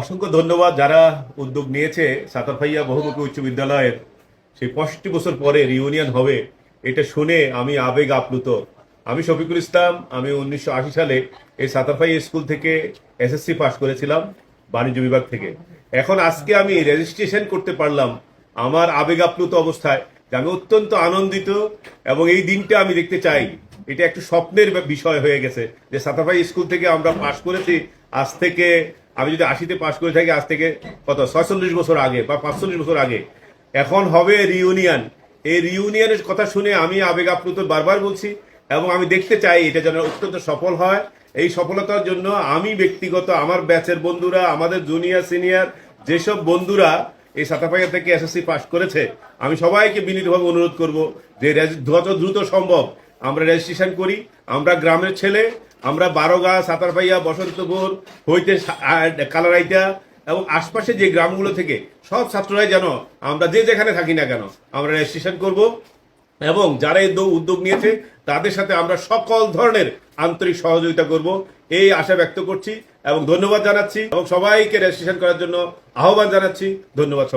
অসংখ্য ধন্যবাদ যারা উদ্যোগ নিয়েছে সাতারফাইয়া বহুমুখী উচ্চ বিদ্যালয়ের। সেই পঁয়ষট্টি বছর পরে রিউনিয়ন হবে, এটা শুনে আমি আবেগ আপ্লুত। আমি শফিকুল ইসলাম, আমি উনিশশো আশি সালে এই সাতারফাইয়া স্কুল থেকে এসএসসি পাশ করেছিলাম, বাণিজ্য বিভাগ থেকে। এখন আজকে আমি রেজিস্ট্রেশন করতে পারলাম আমার আবেগ আপ্লুত অবস্থায় যে আমি অত্যন্ত আনন্দিত এবং এই দিনটা আমি দেখতে চাই। এটা একটু স্বপ্নের বিষয় হয়ে গেছে যে সাতাফাই স্কুল থেকে আমরা পাশ করেছি, আজ থেকে আমি যদি আশিতে পাশ করে থাকি, আজ থেকে কত, ছয়চল্লিশ বছর আগে বা পাঁচচল্লিশ বছর আগে। এখন হবে রিউনিয়ন এই রিউনিয়নের কথা শুনে আমি আবেগ আপ্লুত বারবার বলছি এবং আমি দেখতে চাই এটা যেন অত্যন্ত সফল হয়। এই সফলতার জন্য আমি ব্যক্তিগত, আমার ব্যাচের বন্ধুরা, আমাদের জুনিয়র সিনিয়র যেসব বন্ধুরা এই সাতাপাইয়া থেকে এসএসসি পাশ করেছে, আমি সবাইকে বিনীতভাবে অনুরোধ করব যে যত দ্রুত সম্ভব আমরা রেজিস্ট্রেশন করি। আমরা গ্রামের ছেলে আমরা বারোগা সাতারপাইয়া বসন্তপুর হইতে কালারাইটা এবং আশপাশে যে গ্রামগুলো থেকে সব ছাত্ররাই যেন আমরা যে যেখানে থাকি না কেন, আমরা রেজিস্ট্রেশন করব এবং যারা এই উদ্যোগ নিয়েছে, তাদের সাথে আমরা সকল ধরনের আন্তরিক সহযোগিতা করব এই আশা ব্যক্ত করছি এবং ধন্যবাদ জানাচ্ছি এবং সবাইকে রেজিস্ট্রেশন করার জন্য আহ্বান জানাচ্ছি ধন্যবাদ।